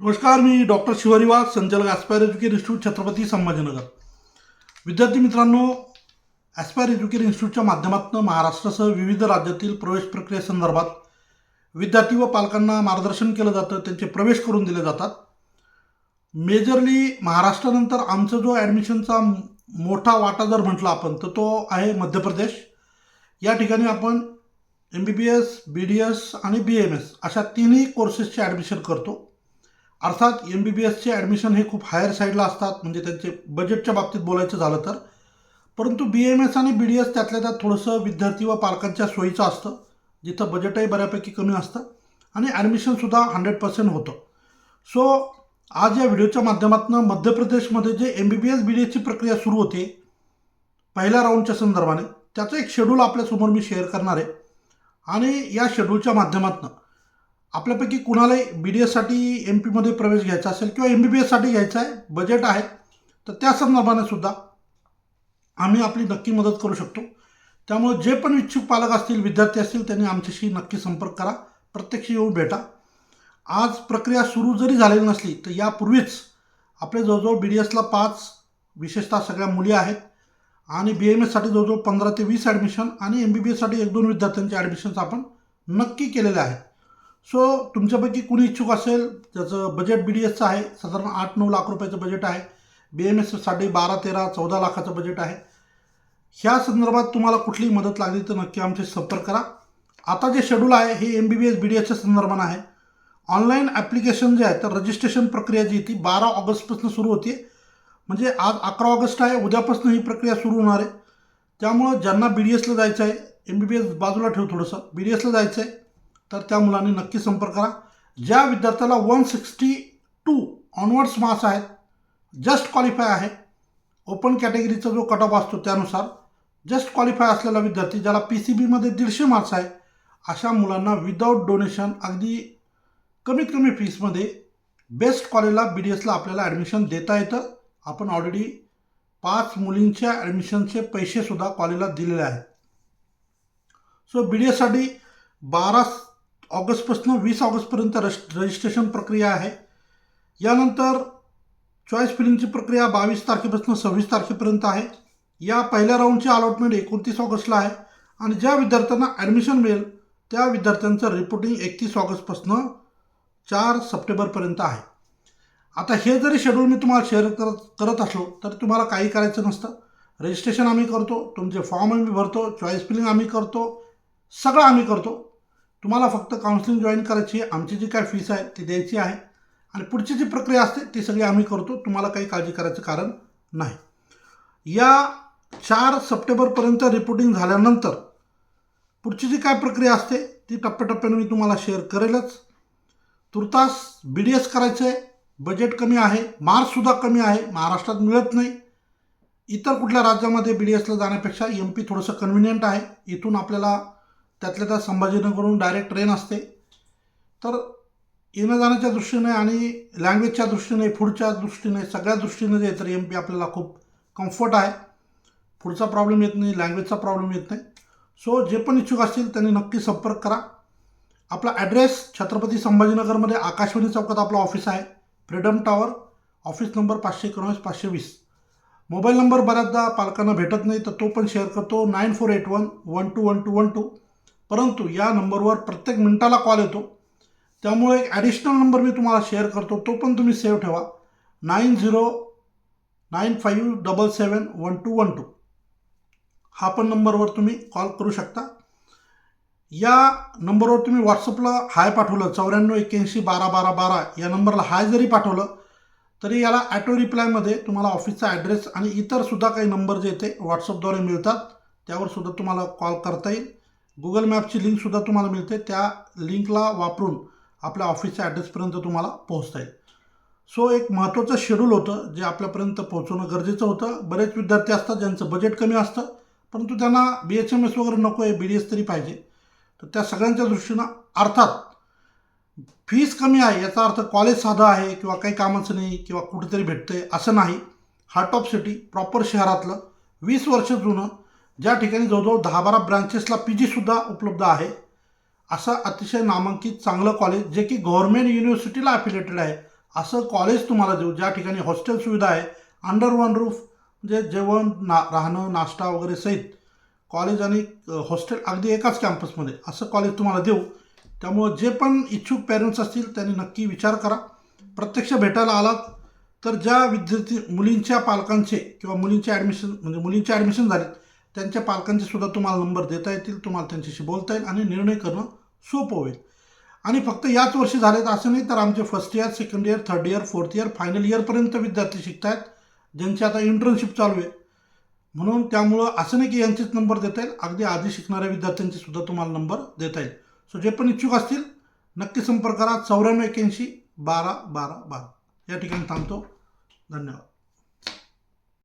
नमस्कार मी डॉक्टर शिवारी वाघ संचालक Aspire Educare institute Chhatrapati Sambhajinagar. विद्यार्थी मित्रांनो ॲस्पायर एज्युकेर इन्स्टिट्यूटच्या माध्यमातून महाराष्ट्रासह विविध राज्यातील प्रवेश प्रक्रियेसंदर्भात विद्यार्थी व पालकांना मार्गदर्शन केलं जातं त्यांचे प्रवेश करून दिले जातात. मेजरली महाराष्ट्रानंतर आमचा जो ॲडमिशनचा मोठा वाटा जर म्हटला आपण तर तो आहे मध्य प्रदेश. या ठिकाणी आपण M B B S B D S आणि बी एम एस अशा तिन्ही कोर्सेसचे ॲडमिशन करतो. अर्थात एम बी बी एसचे ॲडमिशन हे खूप हायर साईडला असतात म्हणजे त्यांचे बजेटच्या बाबतीत बोलायचं झालं तर. परंतु बी एम एस आणि बी डी एस त्यातल्या त्यात थोडंसं विद्यार्थी व पालकांच्या सोयीचं असतं जिथं बजेटही बऱ्यापैकी कमी असतं आणि ॲडमिशनसुद्धा हंड्रेड पर्सेंट होतं. सो आज या व्हिडिओच्या माध्यमातून मध्य प्रदेशमध्ये जे M B B S B D एसची प्रक्रिया सुरू होते पहिल्या राऊंडच्या संदर्भाने त्याचं एक शेड्यूल आपल्यासमोर मी शेअर करणार आहे. आणि या शेड्यूलच्या माध्यमातून आपल्यापैकी कुणालाही बी डी एससाठी एम पीमध्ये प्रवेश घ्यायचा असेल किंवा एम बी बी एससाठी घ्यायचा आहे बजेट आहे तर त्या संदर्भाने सुद्धा आम्ही आपली नक्की मदत करू शकतो. त्यामुळे जे पण इच्छुक पालक असतील विद्यार्थी असतील त्यांनी आमच्याशी नक्की संपर्क करा. प्रत्यक्ष येऊन भेटा. आज प्रक्रिया सुरू जरी झालेली नसली तर यापूर्वीच आपले जवळजवळ बी डी एसला पाच विशेषतः सगळ्या मुली आहेत. आणि बी एम एससाठी जवळजवळ पंधरा ते वीस ॲडमिशन आणि एम बी बी एससाठी एक दोन विद्यार्थ्यांचे ॲडमिशन्स आपण नक्की केलेले आहेत. सो तुमच्यापैकी कुणी इच्छुक असेल त्याचं बजेट बी डी एसचं आहे साधारण आठ नऊ लाख रुपयाचं बजेट आहे. बी एम एससाठी बारा तेरा चौदा लाखाचं बजेट आहे. ह्या संदर्भात तुम्हाला कुठलीही मदत लागली तर नक्की आमचे संपर्क करा. आता जे शेड्यूल आहे हे M B B S B D एसच्या संदर्भानं आहे. ऑनलाईन ॲप्लिकेशन जे आहे तर रजिस्ट्रेशन प्रक्रिया जी ती बारा ऑगस्टपासून सुरू होते म्हणजे आज अकरा ऑगस्ट आहे उद्यापासून ही प्रक्रिया सुरू होणार आहे. त्यामुळं ज्यांना बी डी एसला जायचं आहे एम बी बी एस बाजूला ठेव थोडंसं. बी डी एसला जायचं आहे तर त्या मुलांनी नक्की संपर्क करा. ज्या विद्यार्थ्याला one sixty two onwards marks आहेत जस्ट क्वालिफाय आहे ओपन कॅटेगरीचा जो कट ऑफ असतो त्यानुसार जस्ट क्वालिफाय असलेला विद्यार्थी ज्याला पी सी बीमध्ये दीडशे मार्क्स आहे अशा मुलांना विदाऊट डोनेशन अगदी कमीत कमी फीसमध्ये बेस्ट कॉलेजला बी डी एसला आपल्याला ॲडमिशन देता येतं. आपण ऑलरेडी पाच मुलींच्या ॲडमिशनचे पैसेसुद्धा कॉलेजला दिलेले आहेत. सो बी डी एससाठी बारा ऑगस्टपासून वीस ऑगस्टपर्यंत रस रजिस्ट्रेशन प्रक्रिया आहे. यानंतर चॉईस फिलिंगची प्रक्रिया बावीस तारखेपासून सव्वीस तारखेपर्यंत आहे. या पहिल्या राऊंडची अलॉटमेंट एकोणतीस ऑगस्टला आहे. आणि ज्या विद्यार्थ्यांना ॲडमिशन मिळेल त्या विद्यार्थ्यांचं रिपोर्टिंग एकतीस ऑगस्टपासून चार सप्टेंबरपर्यंत आहे. आता हे जरी शेड्यूल मी तुम्हाला शेअर करत करत असलो तर तुम्हाला काही करायचं नसतं. रजिस्ट्रेशन आम्ही करतो तुमचे फॉर्म आम्ही भरतो चॉईस फिलिंग आम्ही करतो सगळं आम्ही करतो. तुम्हाला फक्त काउन्सिलिंग जॉईन करायची आहे. आमची जी काय फीस आहे ती द्यायची आहे. आणि पुढची जी प्रक्रिया असते ती सगळी आम्ही करतो. तुम्हाला काही काळजी करायचं कारण नाही. या चार सप्टेंबरपर्यंत रिपोर्टिंग झाल्यानंतर पुढची जी काय प्रक्रिया असते ती टप्प्याटप्प्याने मी तुम्हाला शेअर करेलच. तुर्तास बी डी एस करायचं आहे बजेट कमी आहे. मार्क्ससुद्धा कमी आहे. महाराष्ट्रात मिळत नाही. इतर कुठल्या राज्यामध्ये बी डी एसला जाण्यापेक्षा एम पी थोडंसं कन्व्हिनियंट आहे. इथून आपल्याला त्यातल्या त्या संभाजीनगरहून डायरेक्ट ट्रेन असते. तर येणं जाण्याच्या दृष्टीने आणि लँग्वेजच्या दृष्टीने फूडच्या दृष्टीने सगळ्या दृष्टीने जे तर एम पी आपल्याला खूप कम्फर्ट आहे. पुढचा प्रॉब्लेम येत नाही लँग्वेजचा प्रॉब्लेम येत नाही. सो जे पण इच्छुक असतील त्यांनी नक्की संपर्क करा. आपला ॲड्रेस छत्रपती संभाजीनगरमध्ये आकाशवाणी चौकात आपलं ऑफिस आहे. फ्रीडम टॉवर ऑफिस नंबर पाचशे एकोणवीस पाचशे वीस. मोबाईल नंबर बऱ्याचदा पालकांना भेटत नाही तर तो पण शेअर करतो. Nine four eight one one two one two one two परंतु या नंबरवर प्रत्येक मिनिटाला कॉल येतो. त्यामुळे एक ॲडिशनल नंबर मी तुम्हाला शेअर करतो तो पण तुम्ही सेव्ह ठेवा. Nine zero nine five double seven one two one two. हा पण नंबरवर तुम्ही कॉल करू शकता. या नंबरवर तुम्ही व्हॉट्सअपला हाय पाठवलं चौऱ्याण्णव एक्क्याऐंशी बारा बारा बारा या नंबरला हाय जरी पाठवलं तरी याला ॲटो रिप्लायमध्ये तुम्हाला ऑफिसचा ॲड्रेस आणि इतरसुद्धा काही नंबर जे ते व्हॉट्सअपद्वारे मिळतात त्यावर सुद्धा तुम्हाला कॉल करता येईल. गुगल मॅपची लिंकसुद्धा तुम्हाला मिळते. त्या लिंकला वापरून आपल्या ऑफिसच्या ॲड्रेसपर्यंत तुम्हाला पोहोचता येईल. सो एक महत्त्वाचं शेड्यूल होतं जे आपल्यापर्यंत पोहोचवणं गरजेचं होतं. बरेच विद्यार्थी असतात ज्यांचं बजेट कमी असतं परंतु त्यांना बी एच एम एस वगैरे नको आहे बी डी एस तरी पाहिजे. तर त्या सगळ्यांच्या दृष्टीनं अर्थात फीस कमी आहे याचा अर्थ कॉलेज साधं आहे किंवा काही कामाचं नाही किंवा कुठेतरी भेटतं आहे असं नाही. हार्ट ऑफ सिटी प्रॉपर शहरातलं वीस वर्ष जुनं ज्या ठिकाणी जवळजवळ दहा बारा ब्रांचेसला पी जीसुद्धा उपलब्ध आहे असं अतिशय नामांकित चांगलं कॉलेज जे की गव्हर्मेंट युनिव्हर्सिटीला अफिलेटेड आहे असं कॉलेज तुम्हाला देऊ ज्या ठिकाणी हॉस्टेल सुविधा आहे अंडर वन रूफ म्हणजे जेवण ना राहणं नाश्ता वगैरे सहित कॉलेज आणि हॉस्टेल अगदी एकाच कॅम्पसमध्ये असं कॉलेज तुम्हाला देऊ. त्यामुळं जे पण इच्छुक पेरेंट्स असतील त्यांनी नक्की विचार करा. प्रत्यक्ष भेटायला आलात तर ज्या विद्यार्थी मुलींच्या पालकांचे किंवा मुलींचे ॲडमिशन म्हणजे मुलींचे ॲडमिशन झालेत त्यांच्या पालकांचे सुद्धा तुम्हाला नंबर देता येतील तुम्हाला त्यांच्याशी बोलता येईल आणि निर्णय करणं सोपं होईल. आणि फक्त याच वर्षी झालेत असं नाही तर आमचे first year second year third year fourth year final इयरपर्यंत विद्यार्थी शिकत आहेत ज्यांची आता इंटर्नशिप चालू आहे. म्हणून त्यामुळं असं नाही की यांचेच नंबर देता येईल अगदी आधी शिकणाऱ्या विद्यार्थ्यांचे सुद्धा तुम्हाला नंबर देता येईल. सो जे पण इच्छुक असतील नक्की संपर्क करा चौऱ्याण्णव एक्याऐंशी बारा बारा बारा. या ठिकाणी थांबतो. धन्यवाद.